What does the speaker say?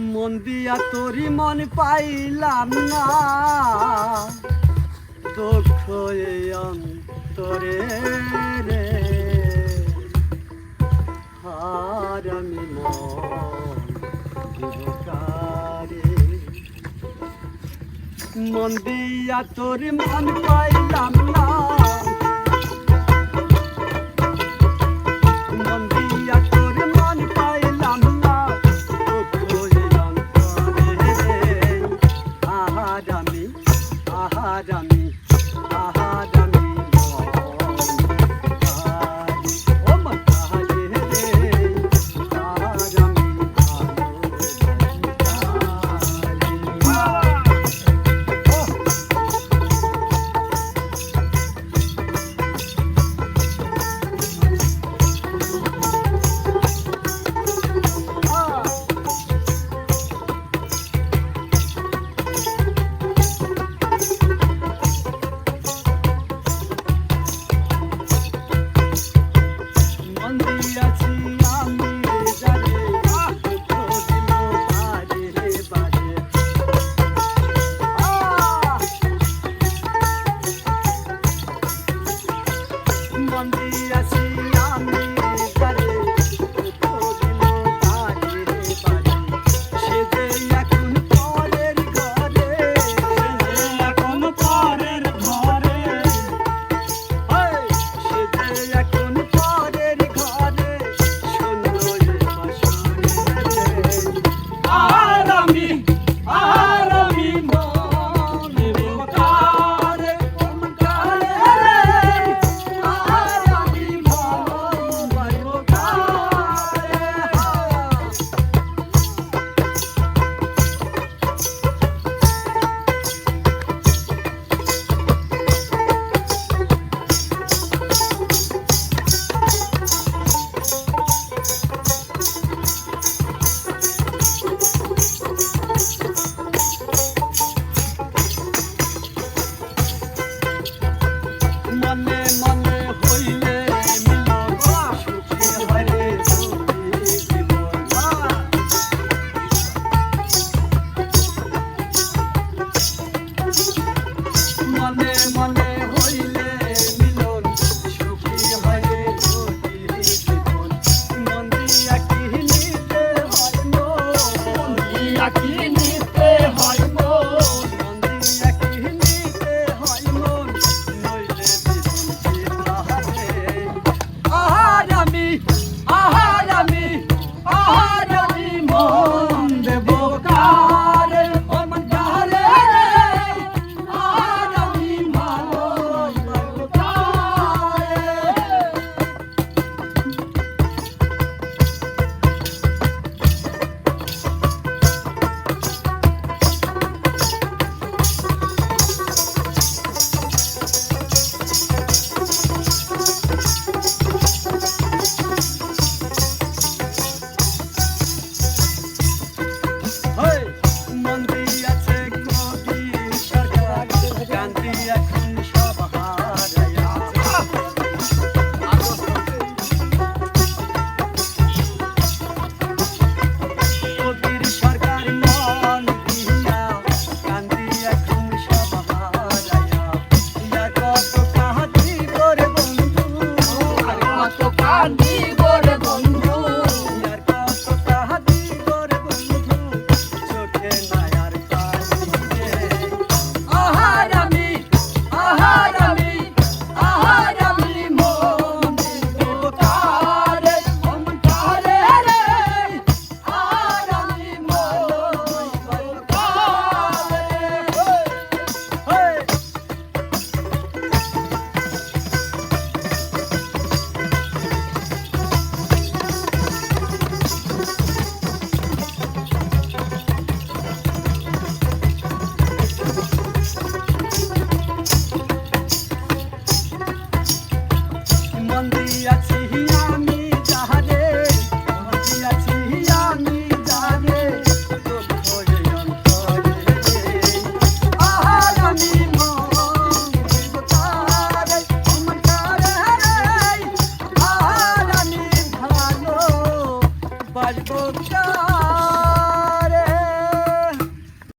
মন দিয়া তোরি মন পাইলাম না। দুঃখ তোরে রে। হার আমি মন দিয়া তোরি মন পাইলাম না। Uh, son día sí. জীবন বন্ধু